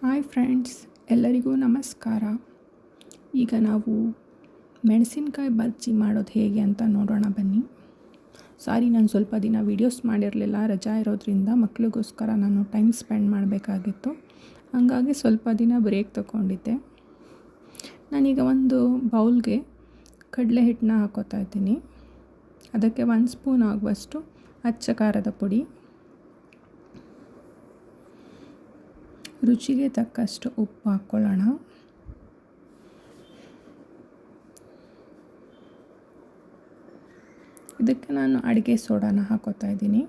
Hi friends, ಎಲ್ಲರಿಗೂ ನಮಸ್ಕಾರ. ಈಗ ನಾವು ಮೆಣಸಿನ್ಕಾಯಿ ಬಜ್ಜಿ ಮಾಡೋದು ಹೇಗೆ ಅಂತ ನೋಡೋಣ ಬನ್ನಿ. ಸಾರಿ, ನಾನು ಸ್ವಲ್ಪ ದಿನ ವೀಡಿಯೋಸ್ ಮಾಡಿರಲಿಲ್ಲ. ರಜಾ ಇರೋದ್ರಿಂದ ಮಕ್ಕಳಿಗೋಸ್ಕರ ನಾನು ಟೈಮ್ ಸ್ಪೆಂಡ್ ಮಾಡಬೇಕಾಗಿತ್ತು. ಹಾಗಾಗಿ ಸ್ವಲ್ಪ ದಿನ ಬ್ರೇಕ್ ತಗೊಂಡಿದ್ದೆ. ನಾನೀಗ ಒಂದು ಬೌಲ್ಗೆ ಕಡಲೆ ಹಿಟ್ಟನ್ನ ಹಾಕೋತಾ ಇದ್ದೀನಿ. ಅದಕ್ಕೆ ಒಂದು ಸ್ಪೂನ್ ಆಗುವಷ್ಟು ಅಚ್ಚ ಖಾರದ ಪುಡಿ. ರುಚಿಗೆ ತಕ್ಕಷ್ಟು ಉಪ್ಪು ಹಾಕ್ಕೊಳ್ಳೋಣ. ಇದಕ್ಕೆ ನಾನು ಅಡುಗೆ ಸೋಡಾನ ಹಾಕೋತಾ ಇದ್ದೀನಿ.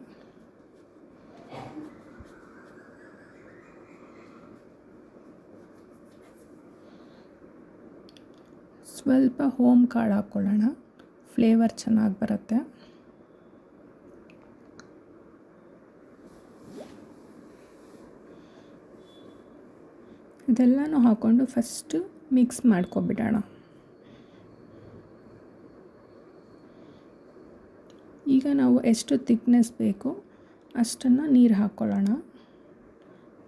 ಸ್ವಲ್ಪ ಹೋಮ್ ಕಾಳು ಹಾಕ್ಕೊಳ್ಳೋಣ. ಫ್ಲೇವರ್ ಚೆನ್ನಾಗಿ ಬರುತ್ತೆ. ಇದೆಲ್ಲನೂ ಹಾಕ್ಕೊಂಡು ಫಸ್ಟು ಮಿಕ್ಸ್ ಮಾಡ್ಕೊಬಿಡೋಣ. ಈಗ ನಾವು ಎಷ್ಟು ತಿಕ್ನೆಸ್ ಬೇಕು ಅಷ್ಟನ್ನು ನೀರು ಹಾಕ್ಕೊಳ್ಳೋಣ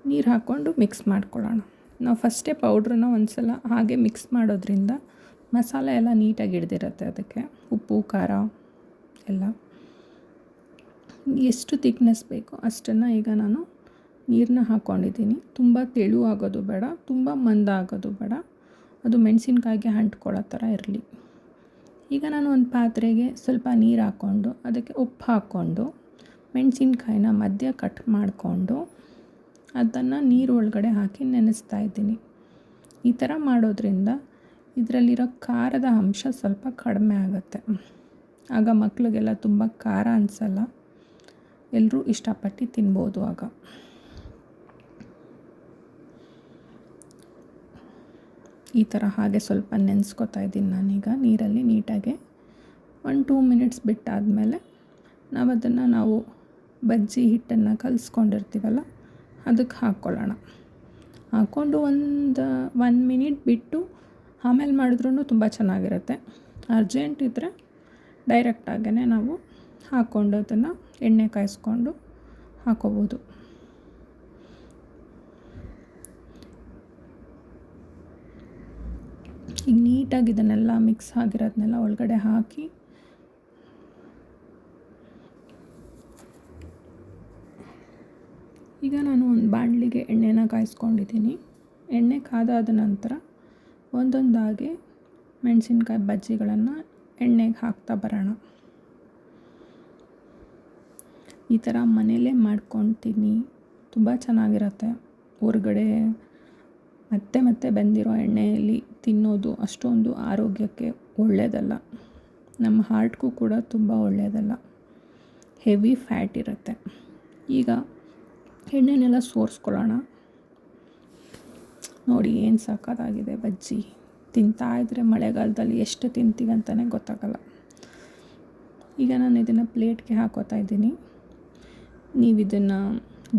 ನೀರು ಹಾಕ್ಕೊಂಡು ಮಿಕ್ಸ್ ಮಾಡ್ಕೊಳ್ಳೋಣ. ನಾವು ಫಸ್ಟೇ ಪೌಡ್ರನ್ನ ಒಂದು ಸಲ ಹಾಗೆ ಮಿಕ್ಸ್ ಮಾಡೋದ್ರಿಂದ ಮಸಾಲೆ ಎಲ್ಲ ನೀಟಾಗಿ ಹಿಡ್ದಿರುತ್ತೆ ಅದಕ್ಕೆ. ಉಪ್ಪು, ಖಾರ ಎಲ್ಲ. ಎಷ್ಟು ತಿಕ್ನೆಸ್ ಬೇಕು ಅಷ್ಟನ್ನು ಈಗ ನಾನು ನೀರನ್ನ ಹಾಕ್ಕೊಂಡಿದ್ದೀನಿ ತುಂಬ ತೆಳು ಆಗೋದು ಬೇಡ, ತುಂಬ ಮಂದ ಆಗೋದು ಬೇಡ. ಅದು ಮೆಣಸಿನ್ಕಾಯಿಗೆ ಅಂಟ್ಕೊಳ್ಳೋ ಥರ ಇರಲಿ. ಈಗ ನಾನು ಒಂದು ಪಾತ್ರೆಗೆ ಸ್ವಲ್ಪ ನೀರು ಹಾಕ್ಕೊಂಡು, ಅದಕ್ಕೆ ಉಪ್ಪು ಹಾಕ್ಕೊಂಡು, ಮೆಣಸಿನ್ಕಾಯಿನ ಮಧ್ಯ ಕಟ್ ಮಾಡಿಕೊಂಡು, ಅದನ್ನು ನೀರು ಒಳಗಡೆ ಹಾಕಿ ನೆನೆಸ್ತಾ ಇದ್ದೀನಿ. ಈ ಥರ ಮಾಡೋದ್ರಿಂದ ಇದರಲ್ಲಿರೋ ಖಾರದ ಅಂಶ ಸ್ವಲ್ಪ ಕಡಿಮೆ ಆಗುತ್ತೆ. ಆಗ ಮಕ್ಕಳಿಗೆಲ್ಲ ತುಂಬ ಖಾರ ಅನಿಸಲ್ಲ. ಎಲ್ಲರೂ ಇಷ್ಟಪಟ್ಟು ತಿನ್ಬೋದು ಆಗ. ಈ ಥರ ಹಾಗೆ ಸ್ವಲ್ಪ ನೆನೆಸ್ಕೊತಾ ಇದ್ದೀನಿ ನಾನೀಗ, ನೀರಲ್ಲಿ ನೀಟಾಗಿ. ಒಂದು ಟೂ ಮಿನಿಟ್ಸ್ ಬಿಟ್ಟಾದಮೇಲೆ ನಾವು ಅದನ್ನು ನಾವು ಬಜ್ಜಿ ಹಿಟ್ಟನ್ನು ಕಲಿಸ್ಕೊಂಡಿರ್ತೀವಲ್ಲ, ಅದಕ್ಕೆ ಹಾಕ್ಕೊಳ್ಳೋಣ. ಹಾಕ್ಕೊಂಡು ಒಂದು ಒನ್ ಮಿನಿಟ್ ಬಿಟ್ಟು ಆಮೇಲೆ ಮಾಡಿದ್ರೂ ತುಂಬ ಚೆನ್ನಾಗಿರುತ್ತೆ. ಅರ್ಜೆಂಟ್ ಇದ್ದರೆ ಡೈರೆಕ್ಟಾಗೇ ನಾವು ಹಾಕ್ಕೊಂಡು ಅದನ್ನು ಎಣ್ಣೆ ಕಾಯಿಸ್ಕೊಂಡು ಹಾಕೋಬೋದು ಈಗ ನೀಟಾಗಿ ಇದನ್ನೆಲ್ಲ ಮಿಕ್ಸ್ ಆಗಿರೋದನ್ನೆಲ್ಲ ಒಳಗಡೆ ಹಾಕಿ. ಈಗ ನಾನು ಒಂದು ಬಾಣಲಿಗೆ ಎಣ್ಣೆನ ಕಾಯಿಸ್ಕೊಂಡಿದ್ದೀನಿ. ಎಣ್ಣೆ ಕಾದಾದ ನಂತರ ಒಂದೊಂದಾಗಿ ಮೆಣಸಿನ್ಕಾಯಿ ಬಜ್ಜಿಗಳನ್ನು ಎಣ್ಣೆಗೆ ಹಾಕ್ತಾ ಬರೋಣ. ಈ ಥರ ಮನೆಯಲ್ಲೇ ಮಾಡ್ಕೊತೀನಿ. ತುಂಬ ಚೆನ್ನಾಗಿರುತ್ತೆ. ಹೊರಗಡೆ ಮತ್ತೆ ಮತ್ತೆ ಬಂದಿರೋ ಎಣ್ಣೆಯಲ್ಲಿ ತಿನ್ನೋದು ಅಷ್ಟೊಂದು ಆರೋಗ್ಯಕ್ಕೆ ಒಳ್ಳೆಯದಲ್ಲ ನಮ್ಮ ಹಾರ್ಟ್ಗೂ ಕೂಡ ತುಂಬ ಒಳ್ಳೆಯದಲ್ಲ ಹೆವಿ ಫ್ಯಾಟ್ ಇರುತ್ತೆ. ಈಗ ಎಣ್ಣೆನೆಲ್ಲ ಸೋರಿಸ್ಕೊಳ್ಳೋಣ. ನೋಡಿ ಏನು ಸಾಕಾಗಿದೆ ಬಜ್ಜಿ. ತಿಂತಾ ಇದ್ದರೆ ಮಳೆಗಾಲದಲ್ಲಿ ಎಷ್ಟು ತಿಂತೀವಿ ಅಂತಲೇ ಗೊತ್ತಾಗಲ್ಲ. ಈಗ ನಾನು ಇದನ್ನು ಪ್ಲೇಟ್ಗೆ ಹಾಕೋತಾ ಇದ್ದೀನಿ. ನೀವು ಇದನ್ನು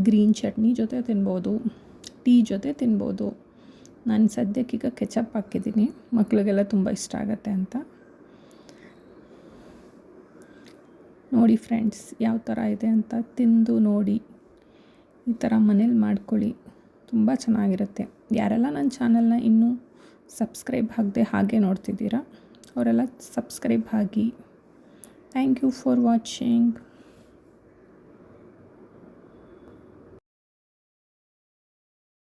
ಗ್ರೀನ್ ಚಟ್ನಿ ಜೊತೆ ತಿನ್ಬೋದು, ಟೀ ಜೊತೆ ತಿನ್ಬೋದು ನಾನು ಸದ್ಯಕ್ಕೀಗ ಕೆಚಪ್ ಹಾಕಿದ್ದೀನಿ. ಮಕ್ಕಳಿಗೆಲ್ಲ ತುಂಬ ಇಷ್ಟ ಆಗುತ್ತೆ ಅಂತ. ನೋಡಿ ಫ್ರೆಂಡ್ಸ್, ಯಾವ ಥರ ಇದೆ ಅಂತ ತಿಂದು ನೋಡಿ. ಈ ಥರ ಮನೇಲಿ ಮಾಡ್ಕೊಳ್ಳಿ. ತುಂಬ ಚೆನ್ನಾಗಿರುತ್ತೆ. ಯಾರೆಲ್ಲ ನನ್ನ ಚಾನಲ್ನ ಇನ್ನೂ ಸಬ್ಸ್ಕ್ರೈಬ್ ಆಗದೆ ಹಾಗೆ ನೋಡ್ತಿದ್ದೀರಾ, ಅವರೆಲ್ಲ ಸಬ್ಸ್ಕ್ರೈಬ್ ಆಗಿ. Thank you for watching.